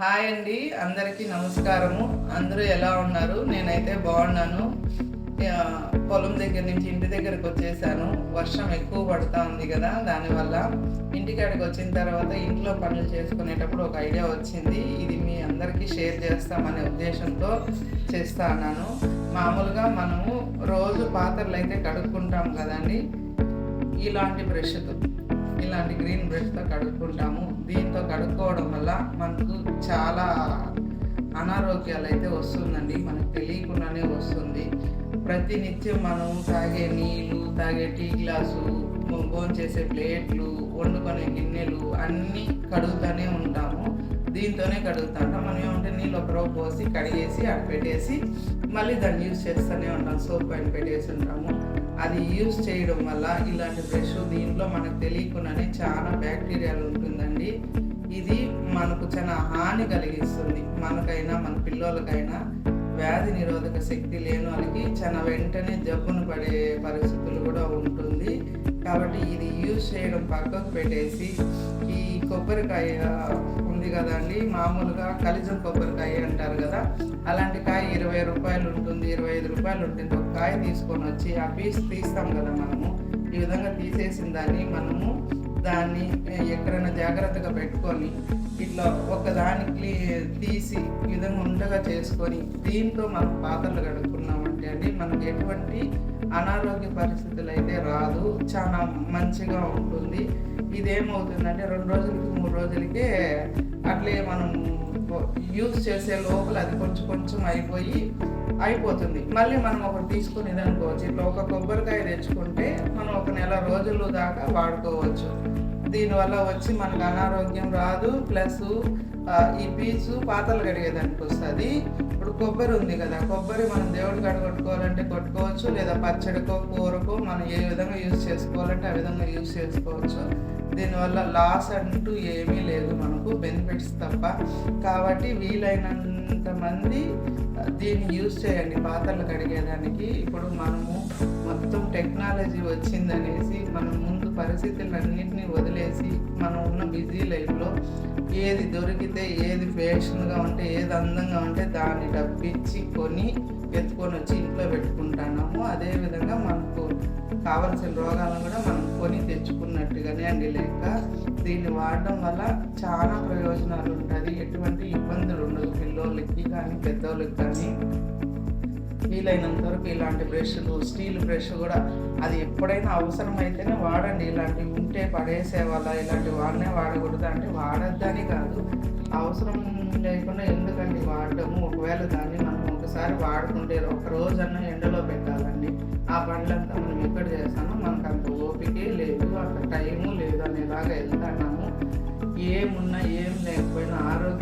Hi అండి అందరికీ నమస్కారము. అందరూ ఎలా ఉన్నారు? నేనైతే బాగున్నాను. పొలం దగ్గర నుంచి ఇంటి దగ్గరకు వచ్చేసాను. వర్షం ఎక్కువ పడుతూ ఉంది కదా దానివల్ల ఇంటికాడికి వచ్చిన తర్వాత ఇంట్లో పనులు చేసుకునేటప్పుడు ఒక ఐడియా వచ్చింది. ఇది మీ అందరికీ షేర్ చేస్తామనే ఉద్దేశంతో చేస్తా అన్నాను మామూలుగా మనము రోజు పాత్రలు అయితే కడుక్కుంటాం కదండి ఇలాంటి బ్రష్తో. ఇలాంటి గ్రీన్ బ్రష్తో కడుక్కుంటాము. దీంతో కడుక్కోవడం వల్ల మనకు చాలా అనారోగ్యాలు అయితే వస్తుందండి. మనకు తెలియకుండానే వస్తుంది. ప్రతినిత్యం మనం తాగే నీళ్ళు తాగే టీ గ్లాసు భోజనం చేసే ప్లేట్లు వండుకునే గిన్నెలు అన్నీ కడుగుతూనే ఉంటాము. దీంతోనే కడుగుతాం మనం ఏమంటే నీళ్ళు ఒక రోజు పోసి కడిగేసి అక్కడ పెట్టేసి మళ్ళీ దాన్ని యూజ్ చేస్తూనే ఉంటాం. సోప్ పైన పెట్టేసి ఉంటాము. అది యూజ్ చేయడం వల్ల ఇలాంటి బ్రష్ దీంట్లో మనకు తెలియకుండానే చాలా బ్యాక్టీరియాలు ఉంటుందండి. ఇది మనకు చాలా హాని కలిగిస్తుంది. మనకైనా మన పిల్లలకైనా. వ్యాధి నిరోధక శక్తి లేని వాళ్ళకి చాలా వెంటనే జబ్బును పడే పరిస్థితులు కూడా ఉంటుంది. కాబట్టి ఇది యూజ్ చేయడం పక్కకు పెట్టేసి ఈ కొబ్బరికాయ ఉంది కదండి మామూలుగా కలిజం కొబ్బరికాయ అంటారు కదా అలాంటి కాయ ఇరవై రూపాయలు ఉంటుంది ఇరవై ఐదు రూపాయలు ఉంటుంది. ఒక కాయ తీసుకొని వచ్చి ఆ పీస్ తీస్తాం కదా మనము. ఈ విధంగా తీసేసిన దాన్ని మనము దాన్ని ఎక్కడైనా జాగ్రత్తగా పెట్టుకొని ఇట్లా ఒకదానికి తీసి ఈ విధంగా ఉండగా చేసుకొని దీంతో మనం పాత్రలు కడుక్కున్నామంటే అండి మనకు ఎటువంటి అనారోగ్య పరిస్థితులు అయితే రాదు చాలా మంచిగా ఉంటుంది. ఇదేమవుతుందంటే రెండు రోజులకి మూడు రోజులకే అట్లే మనం యూజ్ చేసే లోపల అది కొంచెం కొంచెం అయిపోయి అయిపోతుంది. మళ్ళీ మనం ఒకటి తీసుకుని అనుకోవచ్చు. ఇట్లా ఒక కొబ్బరికాయ తెచ్చుకుంటే మనం ఒక నెల రోజులు దాకా వాడుకోవచ్చు. దీనివల్ల వచ్చి మనకు అనారోగ్యం రాదు ప్లస్ ఈ పీచు పాతలు కడిగేదానికి వస్తుంది. ఇప్పుడు కొబ్బరి ఉంది కదా కొబ్బరి మనం దేవుడికి కడగొట్టుకోవాలంటే కొట్టుకోవచ్చు లేదా పచ్చడికో కూరకో మనం ఏ విధంగా యూజ్ చేసుకోవాలంటే ఆ విధంగా యూజ్ చేసుకోవచ్చు. దీనివల్ల లాస్ అంటూ ఏమీ లేదు మనకు బెనిఫిట్స్ తప్ప. కాబట్టి వీలైనంత మంది దీన్ని యూజ్ చేయండి పాత్రలు కడిగేదానికి. ఇప్పుడు మనము మొత్తం టెక్నాలజీ వచ్చిందనేసి పరిస్థితులన్నింటినీ వదిలేసి మనం ఉన్న బిజీ లైఫ్లో ఏది దొరికితే ఏది ఫ్యాషన్గా ఉంటే ఏది అందంగా ఉంటే దాన్ని డబ్బిచ్చి కొని ఎత్తుకొని వచ్చి ఇంట్లో పెట్టుకుంటున్నాము. అదేవిధంగా మనకు కావలసిన రోగాలను కూడా మనం కొని తెచ్చుకున్నట్టుగానే అండి. లెక్క దీన్ని వాడడం వల్ల చాలా ప్రయోజనాలు ఉంటుంది ఎటువంటి ఇబ్బందులు ఉండదు. పిల్లోళ్ళకి కానీ పెద్దోళ్ళకి కానీ. వీలైనంత వరకు ఇలాంటి బ్రష్లు స్టీల్ బ్రష్ కూడా అది ఎప్పుడైనా అవసరమైతేనే వాడండి. ఇలాంటివి ఉంటే పడేసే వాళ్ళ ఇలాంటి వాడినే వాడకూడదు అంటే వాడద్దని కాదు. అవసరం లేకుండా ఎందుకండి వాడటము ఒకవేళ దాన్ని మనం ఒకసారి వాడుకుంటే ఒక రోజన్నా ఎండలో పెట్టాలండి. ఆ పనులంతా మనం ఎక్కడ చేస్తామో మనకు అంత ఓపికే లేదు అంత టైము లేదు అనేలాగా వెళ్తున్నాము. ఏమున్నా ఏం లేకపోయినా ఆరోగ్యం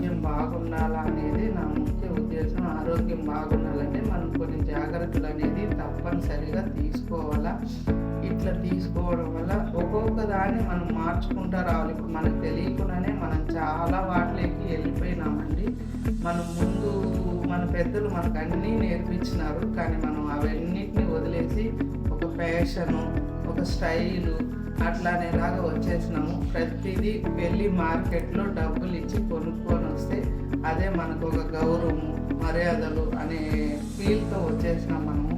దాన్ని మనం మార్చుకుంటూ రావాలి. ఇప్పుడు మనకు తెలియకుండానే మనం చాలా వాటిలోకి వెళ్ళిపోయినామండి. మనం ముందు మన పెద్దలు మనకు అన్నీ నేర్పించినారు. కానీ మనం అవన్నిటిని వదిలేసి ఒక ఫ్యాషను ఒక స్టైలు అట్లానేలాగా వచ్చేసినాము. ప్రతిదీ వెళ్ళి మార్కెట్లో డబ్బులు ఇచ్చి కొనుక్కొని వస్తే అదే మనకు ఒక గౌరవము మర్యాదలు అనే ఫీల్తో వచ్చేసినాం మనము.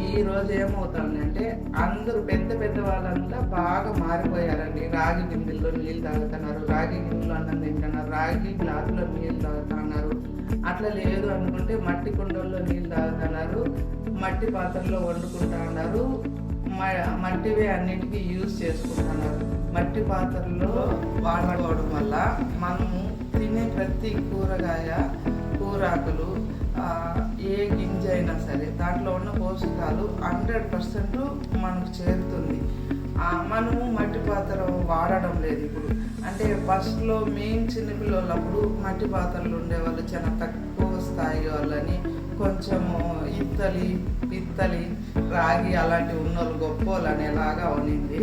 ఈ రోజు ఏమవుతుంది అంటే అందరూ పెద్ద పెద్ద వాళ్ళంతా బాగా మారిపోయారండి. రాగి గిన్నెల్లో నీళ్ళు తాగుతున్నారు రాగి గిన్నెలో అన్నం తింటున్నారు రాగి గ్లాసులో నీళ్ళు తాగుతున్నారు. అట్లా లేదు అనుకుంటే మట్టి కుండల్లో నీళ్ళు తాగుతున్నారు మట్టి పాత్రలో వండుకుంటా ఉన్నారు మ- మట్టివే అన్నిటికీ యూజ్ చేసుకుంటున్నారు. మట్టి పాత్రల్లో వాడుకోవడం వల్ల మనము తినే ప్రతి కూరగాయ కూరాకులు ఏ గింజ అయినా సరే దాంట్లో ఉన్న పోషకాలు హండ్రెడ్ పర్సెంట్ మనకు చేరుతుంది. మనము మట్టి పాత్ర వాడడం లేదు ఇప్పుడు. అంటే ఫస్ట్లో మేము చిన్నపిల్లలప్పుడు మట్టి పాత్రలు ఉండేవాళ్ళు చాలా తక్కువ స్థాయి వాళ్ళని కొంచెము ఇత్తలి పిత్తలి రాగి అలాంటివి ఉన్నోళ్ళు గొప్పోళ్ళు అనేలాగా ఉన్నింది.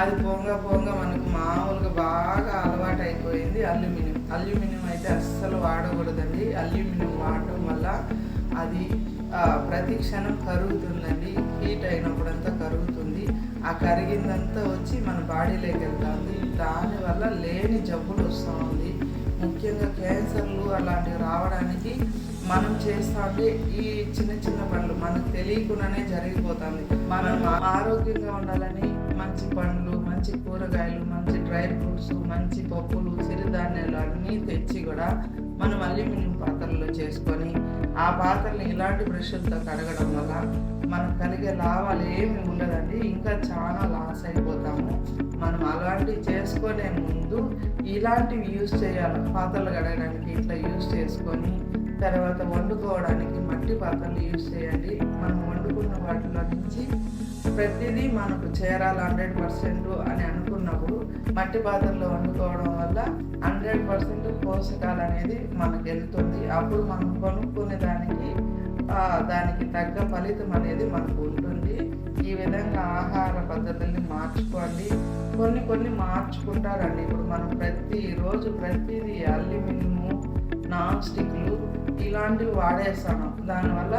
అది పొంగ పొంగ మనకు మామూలుగా బాగా అలవాటు అయిపోయింది అల్యూమినియం అల్యూమినియం అయితే అస్సలు వాడకూడదండి. అల్యూమినియం వాడటం ప్రతి క్షణం కరుగుతుందండి. హీట్ అయినప్పుడంతా కరుగుతుంది. ఆ కరిగిందంతా వచ్చి మన బాడీలోకి వెళ్తుంది. దానివల్ల లేని జబ్బులు వస్తూ ఉంది. ముఖ్యంగా క్యాన్సర్లు అలాంటివి రావడానికి మనం చేస్తుంటే ఈ చిన్న చిన్న పనులు మనకు తెలియకుండానే జరిగిపోతుంది. మనం ఆరోగ్యంగా ఉండాలని మంచి పండ్లు మంచి కూరగాయలు మంచి డ్రై ఫ్రూట్స్ మంచి పప్పులు సిరిధాన్యాలు అన్నీ తెచ్చి కూడా మనం అల్యూమినియం పాత్రల్లో చేసుకొని ఆ పాత్రలు ఇలాంటి బ్రష్లతో కడగడం వల్ల మనకు కలిగే లాభాలు ఏమి ఉండదండి. ఇంకా చాలా లాస్ అయిపోతాము. మనం అలాంటివి చేసుకునే ముందు ఇలాంటివి యూజ్ చేయాలి. పాత్రలు కడగడానికి ఇట్లా యూజ్ చేసుకొని తర్వాత వండుకోవడానికి మట్టి పాత్రలు యూజ్ చేయండి. మనం వండుకున్న వాటిలో నుంచి ప్రతిదీ మనకు చేరాలి హండ్రెడ్ పర్సెంట్ అని అనుకున్నప్పుడు మట్టి పాత్రలో వండుకోవడం వల్ల హండ్రెడ్ పర్సెంట్ పోషకాలు అనేది మనకు వెళ్తుంది. అప్పుడు మనం కొనుక్కునే దానికి దానికి తగ్గ ఫలితం అనేది మనకు ఉంటుంది. ఈ విధంగా ఆహార పద్ధతుల్ని మార్చుకోండి. కొన్ని కొన్ని మార్చుకుంటారండి. ఇప్పుడు మనం ప్రతిరోజు ప్రతిదీ అల్యూమినియము నాన్ స్టిక్లు ఇలాంటివి వాడేస్తాము దానివల్ల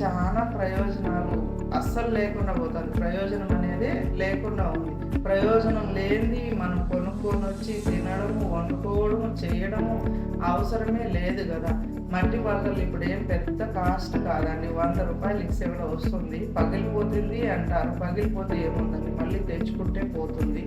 చాలా ప్రయోజనాలు అస్సలు లేకుండా పోతుంది ప్రయోజనం అనేది లేకుండా ఉంది. ప్రయోజనం లేనిది మనం కొనుక్కొని వచ్చి తినడము వండుకోవడము చేయడము అవసరమే లేదు కదా. మట్టి పాత్రలు ఇప్పుడు ఏం పెద్ద కాస్ట్ కాదండి. వంద రూపాయలు ఇచ్చేవిడ వస్తుంది. పగిలిపోతుంది అంటారు. పగిలిపోతే ఏముందండి? మళ్ళీ తెచ్చుకుంటే పోతుంది.